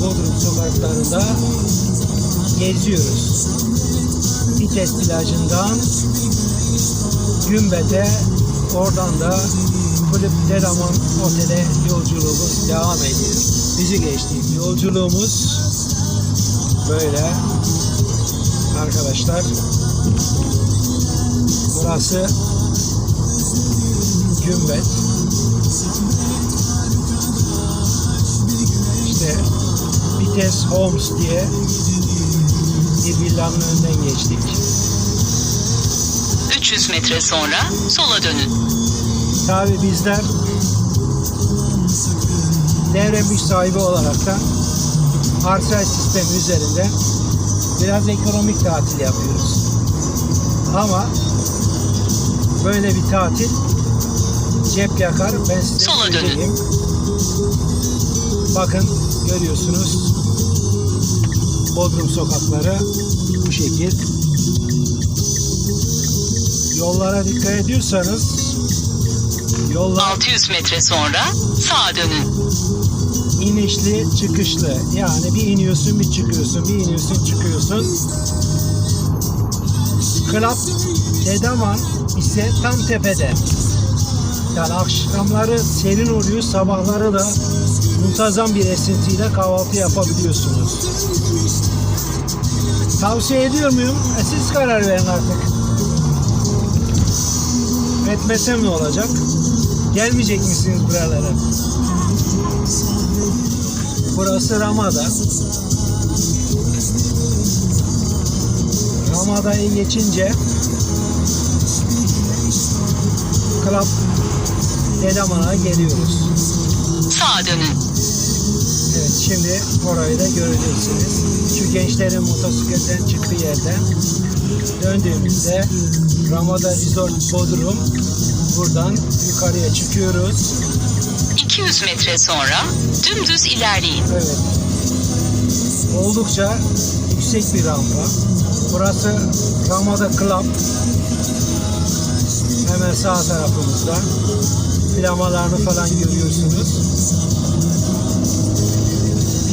Bodrum sokaklarında geziyoruz. Vites plajından Gümbet'e oradan da Kulüp Delaman Otel'e yolculuğumuz devam ediyor. Bizi geçtiğim yolculuğumuz böyle arkadaşlar. Burası Gümbet. İşte Vites Homes diye bir villanın önünden geçtik. 300 metre sonra sola dönün. Tabi bizler devre mülk sahibi olarak da parsel sistemi üzerinde biraz ekonomik tatil yapıyoruz. Ama böyle bir tatil cep yakar. Ben size Sola dönün. Bakın görüyorsunuz Bodrum sokakları bu şekil. Yollara dikkat ediyorsanız yollar 600 metre sonra sağa dönün. inişli çıkışlı. Yani bir iniyorsun bir çıkıyorsun, bir iniyorsun çıkıyorsun. Klap Dedaman ise tam tepede. Yani akşamları serin oluyor, sabahları da muntazam bir esintiyle kahvaltı yapabiliyorsunuz. Tavsiye ediyor muyum? E siz karar verin artık. Etmesem ne olacak? Gelmeyecek misiniz buralara? Burası Ramada. Ramada'yı geçince Club Dedaman'a geliyoruz. Sağa dönün. Evet şimdi orayı da göreceksiniz. Şu gençlerin motosikletten çıktığı yerden döndüğümüzde Ramada Resort Bodrum buradan yukarıya çıkıyoruz. 200 metre sonra dümdüz ilerleyin. Evet. Oldukça yüksek bir rampa. Burası Ramada Club. Sağ tarafımızda. Plamalarını falan görüyorsunuz.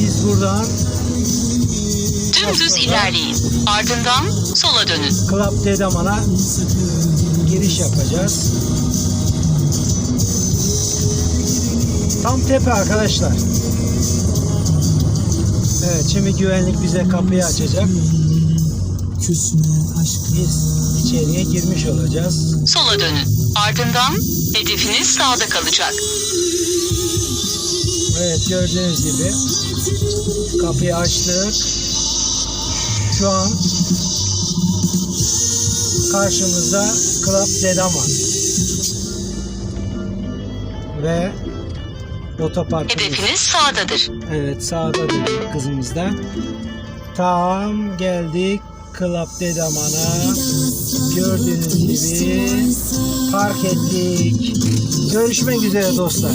Biz buradan Dümdüz ilerleyin. Ardından sola dönün. Club Dedaman'a giriş yapacağız. Tam tepe arkadaşlar. Evet şimdi güvenlik bize kapıyı açacak. Biz içeriye girmiş olacağız. Sola dönün. Ardından hedefiniz sağda kalacak. Evet gördüğünüz gibi kapıyı açtık. Şu an karşımızda Club Dedaman ve otoparkımız. Hedefiniz sağdadır. Evet sağda dedik kızımızda. Tam geldik Club Dedaman'a. Gördüğünüz gibi park ettik. Görüşmek üzere dostlar.